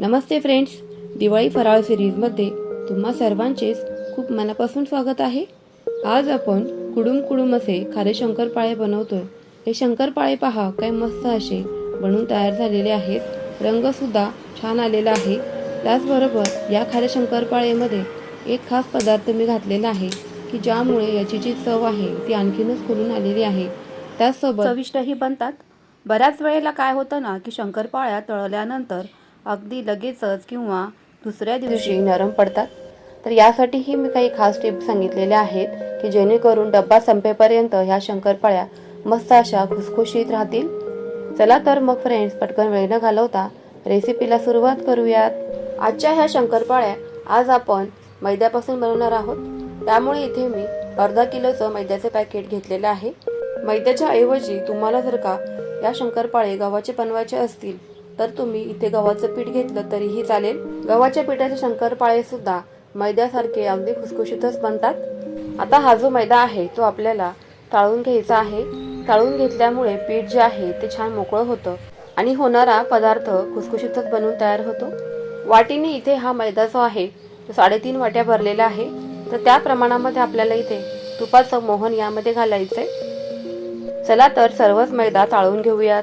नमस्ते friends Diwali फराळ सिरीजमध्ये तुम्हा सर्वांचेच खूप मनापासून स्वागत आहे. आज आपण कुडुम कुडुम असे खारे शंकरपाळे बनवतोय. हे शंकरपाळे पहा काय मस्त असे बनून तयार झालेले आहेत. रंगसुद्धा छान आलेला आहे. त्याचबरोबर या खारे शंकरपाळेमध्ये एक खास पदार्थ मी घातलेला आहे की ज्यामुळे याची जी चव आहे ती आणखीनच खुलून आलेली आहे. त्याचसोबत चविष्टही बनतात. बऱ्याच वेळेला काय होतं ना की शंकरपाळ्या तळल्यानंतर अगदी लगेचच किंवा दुसऱ्या दिवशी नरम पडतात. तर यासाठीही मी काही खास टिप्स सांगितलेल्या आहेत की जेणेकरून डब्बा संपेपर्यंत ह्या शंकरपाळ्या मस्त अशा खुसखुशीत राहतील. चला तर मग फ्रेंड्स पटकन वेळ न घालवता रेसिपीला सुरुवात करूयात. आजच्या ह्या शंकरपाळ्या आज आपण मैद्यापासून बनवणार आहोत. त्यामुळे इथे मी अर्धा किलोचं मैद्याचे पॅकेट घेतलेलं आहे. मैद्याच्या ऐवजी तुम्हाला जर का या शंकरपाळे गव्हाचे बनवायचे असतील तर तुम्ही इथे गव्हाचं पीठ घेतलं तरीही चालेल. गव्हाच्या पिठाचे शंकरपाळे सुद्धा मैद्यासारखे अगदी खुसखुशीतच बनतात. आता हा जो मैदा आहे तो आपल्याला ताळून घ्यायचा आहे. ताळून घेतल्यामुळे पीठ जे आहे ते छान मोकळं होतं आणि होणारा पदार्थ खुसखुशीतच बनून तयार होतो. वाटीने इथे हा मैदा जो आहे तो साडेतीन वाट्या भरलेला आहे. तर त्या प्रमाणामध्ये आपल्याला इथे तुपाचं मोहन यामध्ये घालायचंय. चला तर सर्वच मैदा चाळून घेऊयात.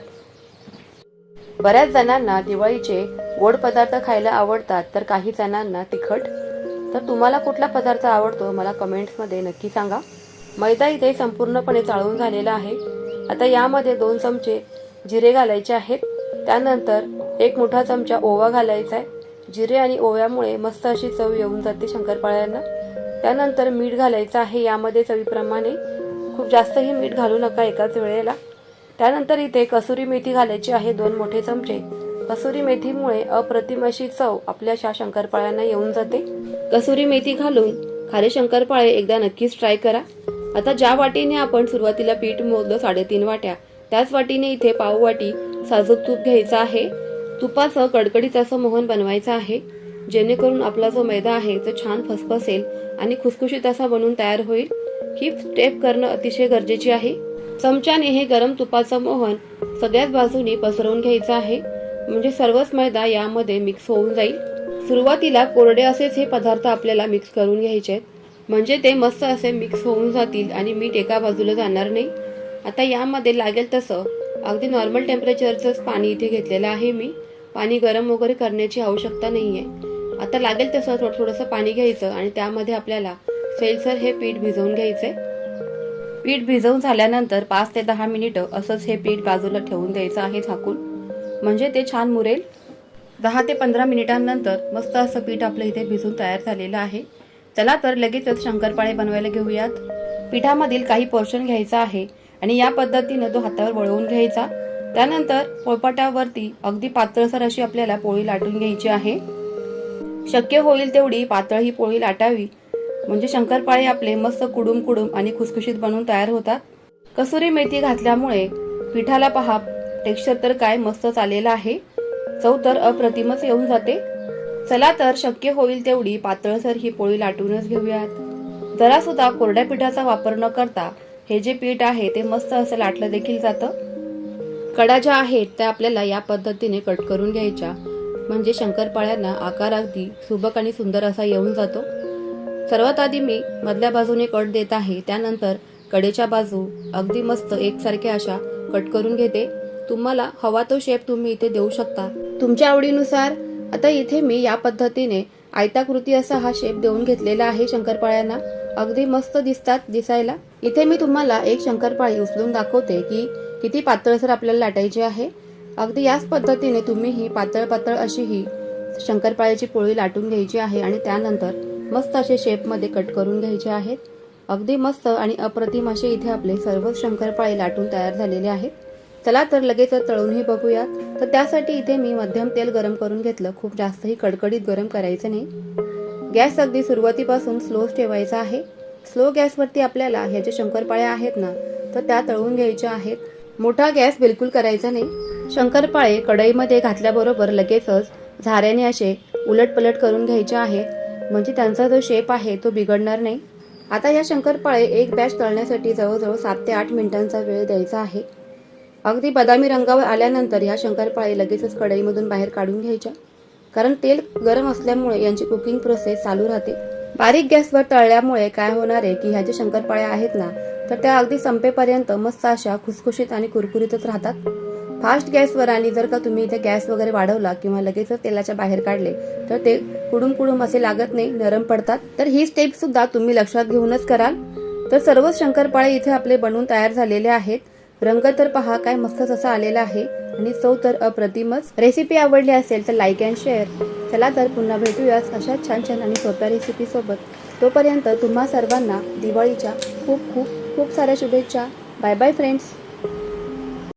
बऱ्याच जणांना दिवाळीचे गोड पदार्थ खायला आवडतात तर काही जणांना तिखट. तर तुम्हाला कुठला पदार्थ आवडतो मला कमेंट्समध्ये नक्की सांगा. मैदा इथे संपूर्णपणे चाळून झालेला आहे. आता यामध्ये दोन चमचे जिरे घालायचे आहेत. त्यानंतर एक मोठा चमचा ओवा घालायचा आहे. जिरे आणि ओव्यामुळे मस्त अशी चव येऊन जाते शंकरपाळ्यांना. त्यानंतर मीठ घालायचं आहे यामध्ये चवीप्रमाणे. खूप जास्तही मीठ घालू नका एकाच वेळेला. त्यानंतर इथे कसुरी मेथी घालायची आहे दोन मोठे चमचे. कसुरी मेथीमुळे अप्रतिम अशी चव आपल्या शा शंकरपाळ्यांना येऊन जाते. कसुरी मेथी घालून खारे शंकरपाळे एकदा नक्कीच ट्राय करा. आता ज्या वाटीने आपण सुरुवातीला पीठ मोजलं साडेतीन वाट्या त्याच वाटीने इथे पाव वाटी साजूक तूप घ्यायचं आहे. तुपाचं कडकडीत असं मोहन बनवायचं आहे. जेणेकरून आपला जो मैदा आहे तो छान फसफसेल आणि खुसखुशीत असा बनून तयार होईल. ही स्टेप करणं अतिशय गरजेची आहे. चमच्याने हे गरम तुपाचं मोहन सगळ्याच बाजूनी पसरवून घ्यायचं आहे. म्हणजे सर्वच मैदा यामध्ये मिक्स होऊन जाईल. सुरुवातीला कोरडे असेच हे पदार्थ आपल्याला मिक्स करून घ्यायचे आहेत. म्हणजे ते मस्त असे मिक्स होऊन जातील आणि मीठ एका बाजूला जाणार नाही. आता यामध्ये लागेल तसं. अगदी नॉर्मल टेम्परेचरचंच पाणी इथे घेतलेलं आहे मी. पाणी गरम वगैरे करण्याची आवश्यकता नाही आहे आता लागेल तसं थोडं थोडंसं पाणी घ्यायचं आणि त्यामध्ये आपल्याला सैलसर हे पीठ भिजवून घ्यायचं आहे पीठ भिजवून झाल्यानंतर पाच ते दहा मिनिटं असंच हे पीठ बाजूला ठेवून द्यायचं आहे झाकून. म्हणजे ते छान मुरेल. दहा ते पंधरा मिनिटांनंतर मस्त असं पीठ आपलं इथे भिजून तयार झालेलं आहे. चला तर लगेचच शंकरपाळे बनवायला घेऊयात. पिठामधील काही पोर्शन घ्यायचा आहे आणि या पद्धतीनं तो हातावर वळवून घ्यायचा. त्यानंतर पोळपाटावरती अगदी पातळसर अशी आपल्याला पोळी लाटून घ्यायची आहे. शक्य होईल तेवढी पातळ ही पोळी लाटावी. म्हणजे शंकरपाळे आपले मस्त कुडूम कुडूम आणि खुसखुशीत बनून तयार होतात. कसुरी मेथी घातल्यामुळे पिठाला पहा टेक्स्चर तर काय मस्त आलेला आहे. चव तर अप्रतिमच येऊन जाते. चला तर शक्य होईल तेवढी पातळसर ही पोळी लाटूनच घेऊयात. जरा सुद्धा कोरड्या पिठाचा वापर न करता हे जे पीठ आहे ते मस्त असं लाटलं देखील जातं. कडा ज्या आहेत त्या आपल्याला या पद्धतीने कट करून घ्यायच्या. म्हणजे शंकरपाळ्यांना आकार अगदी सुबक आणि सुंदर असा येऊन जातो. सर्वात आधी मी मधल्या बाजूने कट देत आहे त्यानंतर कडेच्या बाजू अगदी मस्त एकसारख्या अशा कट करून घेते. तुम्हाला हवा तो शेप तुम्ही इथे देऊ शकता. तुमच्या आवडीनुसार आता इथे मी या पद्धतीने आयताकृती असा हा शेप देऊन घेतलेला आहे शंकरपाळ्यांना. अगदी मस्त दिसतात दिसायला. इथे मी तुम्हाला एक शंकरपाळी उचलून दाखवते की किती पातळसर आपल्याला लाटायची आहे. अगदी याच पद्धतीने तुम्ही ही पातळ पातळ अशी ही शंकरपाळ्याची पोळी लाटून घ्यायची आहे आणि त्यानंतर मस्त असे शेपमध्ये कट करून घ्यायचे आहेत. अगदी मस्त आणि अप्रतिम असे इथे आपले सर्व शंकरपाळे लाटून तयार झालेले आहेत. चला तर लगेच तळूनही बघूयात. तर त्यासाठी इथे मी मध्यम तेल गरम करून घेतलं. खूप जास्तही कडकडीत गरम करायचं नाही. गॅस अगदी सुरुवातीपासून स्लोच ठेवायचा आहे. स्लो गॅसवरती आपल्याला ह्या ज्या शंकरपाळ्या आहेत ना तर त्या तळून घ्यायच्या आहेत. मोठा गॅस बिलकुल करायचा नाही. शंकरपाळे कढईमध्ये घातल्याबरोबर लगेचच झाऱ्याने असे उलटपलट करून घ्यायचे आहेत. म्हणजे त्यांचा जो शेप आहे तो बिघडणार नाही. आता या शंकरपाळे एक बॅच तळण्यासाठी जवळजवळ सात ते आठ मिनिटांचा वेळ द्यायचा आहे. अगदी बदामी रंगावर आल्यानंतर या शंकरपाळे लगेचच कढईमधून बाहेर काढून घ्यायच्या. कारण तेल गरम असल्यामुळे यांची कुकिंग प्रोसेस चालू राहते. बारीक गॅसवर तळल्यामुळे काय होणार आहे की ह्या जे शंकरपाळ्या आहेत ना तर त्या अगदी संपेपर्यंत मस्त अशा खुसखुशीत आणि कुरकुरीतच राहतात. फास्ट गॅसवर आणि जर का तुम्ही इथे गॅस वगैरे वाढवला किंवा लगेचच तेलाच्या बाहेर काढले तर ते कुडूम कुडूम असे लागत नाही नरम पडतात. तर ही स्टेप सुद्धा तुम्ही लक्षात घेऊनच कराल. तर सर्वच शंकरपाळे इथे आपले बनवून तयार झालेले आहेत. रंग तर पहा काय मस्तच असा आलेला आहे. आणि चव तर अप्रतिमच. रेसिपी आवडली असेल तर लाईक अँड शेअर चला तर पुन्हा भेटूयाच अशा छान छान आणि सोप्या रेसिपीसोबत तोपर्यंत तुम्हा सर्वांना दिवाळीच्या खूप खूप खूप साऱ्या शुभेच्छा. Bye bye friends